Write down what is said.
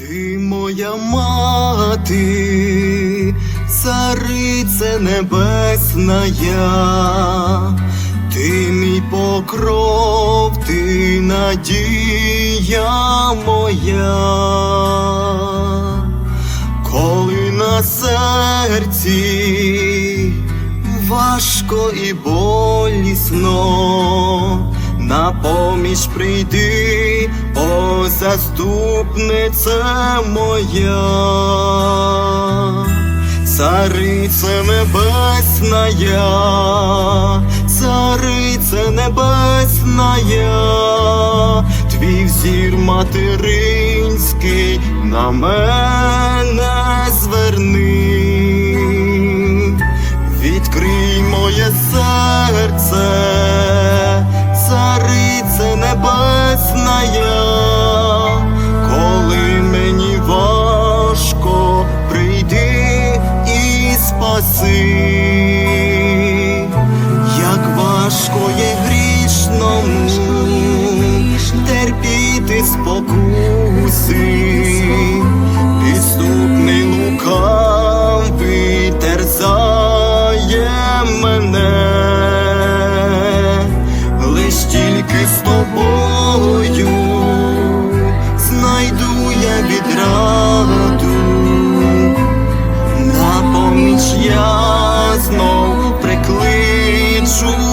Ти моя мати, царице небесна я, ти мій покров, ти надія моя, коли на серці важко і болісно, на поміч прийди, о заступнице моя, царице небесна я, царице небесна твій взір материнський на мене зверни. Відкрий моє серце, царице небесна спаси, як важко є грішному терпіти спокуси, підступний лукавий терзає мене, лиш тільки з тобою знайду я відразу. знов прикличу.